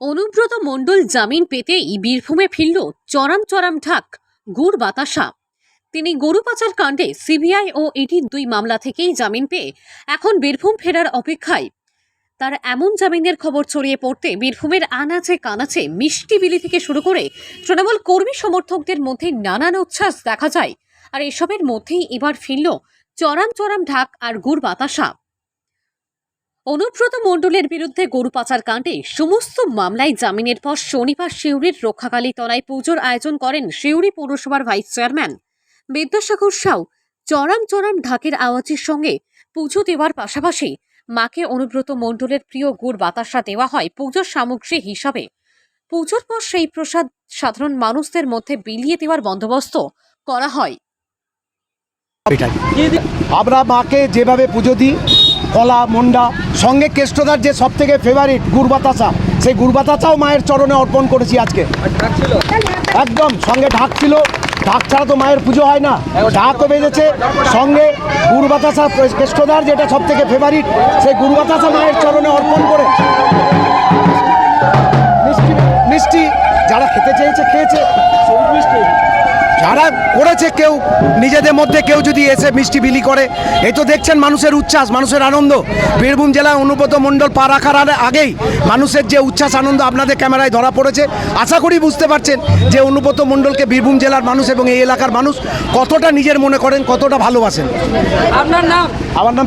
অনুব্রত মণ্ডল জামিন পেতেই বীরভূমে ফিরল চরাম চরাম ঢাক, গুড় বাতাসা। তিনি গরু পাচার কাণ্ডে সিবিআই ও ইডি দুই মামলা থেকেই জামিন পেয়ে এখন বীরভূম ফেরার অপেক্ষায়। তার এমন জামিনের খবর ছড়িয়ে পড়তে বীরভূমের আনাচে কানাচে মিষ্টি বিলি থেকে শুরু করে তৃণমূল কর্মী সমর্থকদের মধ্যে নানান উচ্ছ্বাস দেখা যায়। আর এসবের মধ্যেই এবার ফিরল চরাম চরাম ঢাক আর গুড় বাতাসা। অনুব্রত মণ্ডলের বিরুদ্ধে গরু পাচার কাণ্ডে সমস্ত মামলায় জামিনের পর শনিবার শিউরির রক্ষাকালী তলায় পুজোর আয়োজন করেন শিউরি পৌরসভার ভাইস চেয়ারম্যান। বিদ্যাসাগর সাউ, চরাম চরাম ঢাকের আওয়াজের সঙ্গে পুজো দেওয়ার পাশাপাশি মাকে অনুব্রত মণ্ডলের প্রিয় গুড় বাতাসা দেওয়া হয় পুজোর সামগ্রী হিসাবে। পুজোর পর সেই প্রসাদ সাধারণ মানুষদের মধ্যে বিলিয়ে দেওয়ার বন্দোবস্ত করা হয়। আমরা মাকে যেভাবে পুজো দিই কলা, মন্ডা, সঙ্গে কেষ্টদার যে সব থেকে ফেভারিট গুড় বাতাসা সেই গুড় বাতাসাও মায়ের চরণে অর্পণ করেছি আজকে। একদম, সঙ্গে ঢাক ছিল। ঢাক ছাড়া তো মায়ের পুজো হয় না। ঢাকও বেজেছে সঙ্গে গুড় বাতাসা কেষ্টদার যেটা সব থেকে ফেভারিট সেই গুড় বাতাসা মায়ের চরণে অর্পণ করে করেছে কেউ নিজেদের মধ্যে কেউ যদি এসে মিষ্টি বিলি করে এই তো দেখছেন মানুষের উচ্ছ্বাস মানুষের আনন্দ। বীরভূম জেলায় অনুব্রত মণ্ডল পা রাখার আগেই মানুষের যে উচ্ছ্বাস আনন্দ আপনাদের ক্যামেরায় ধরা পড়েছে। আশা করি বুঝতে পারছেন যে অনুব্রত মণ্ডলকে বীরভূম জেলার মানুষ এবং এই এলাকার মানুষ কতটা নিজের মনে করেন কতটা ভালোবাসেন। আপনার নাম? আমার নাম